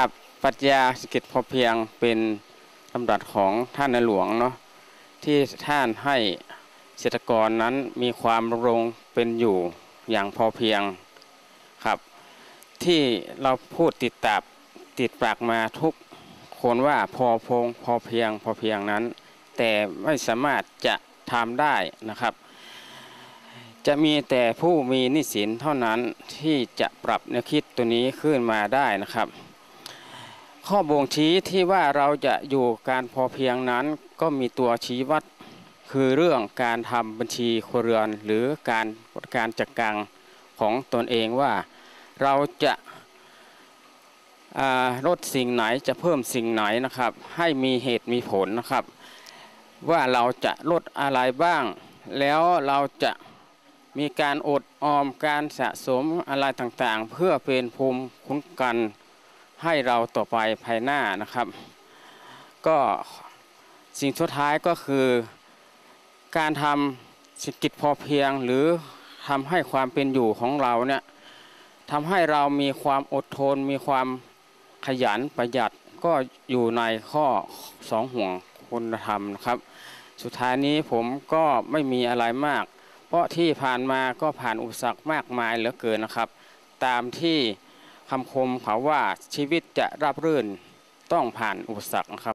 ครับปรัชญาเศรษฐกิจพอเพียงเป็นลำดับของท่านในหลวงเนาะที่ท่านให้เกษตรกรนั้นมีความรงเป็นอยู่อย่างพอเพียงครับ ที่เราพูดติดตับติดปากมาทุกคนว่าพอพงพอเพียงพอเพียงนั้น แต่ไม่สามารถจะทำได้นะครับ จะมีแต่ผู้มีนิสินเท่านั้นที่จะปรับแนวคิดตัวนี้ขึ้นมาได้นะครับ ข้อบ่งชี้ที่ว่าเราจะอยู่การพอเพียงนั้นก็มีตัวชี้วัด คือเรื่องการทำบัญชีครัวเรือนหรือการการจัดการของตนเองว่าเราจะาลดสิ่งไหนจะเพิ่มสิ่งไหนนะครับ ให้มีเหตุมีผลนะครับ ว่าเราจะลดอะไรบ้าง แล้วเราจะมีการอดออมการสะสมอะไรต่างๆ เพื่อเป็นภูมิคุ้มกัน ให้เราต่อไปภายหน้านะครับ ก็สิ่งสุดท้ายก็คือ การทำเศรษฐกิจพอเพียง หรือทำให้ความเป็นอยู่ของเราเนี่ยทำให้เรามีความอดทน มีความขยันประหยัดก็อยู่ในข้อสองห่วงคุณธรรมนะครับ สุดท้ายนี้ผมก็ไม่มีอะไรมาก เพราะที่ผ่านมาก็ผ่านอุปสรรคมากมายเหลือเกินนะครับ ตามที่ คำคมเขาว่าชีวิตจะราบรื่นต้องผ่านอุปสรรคนะครับ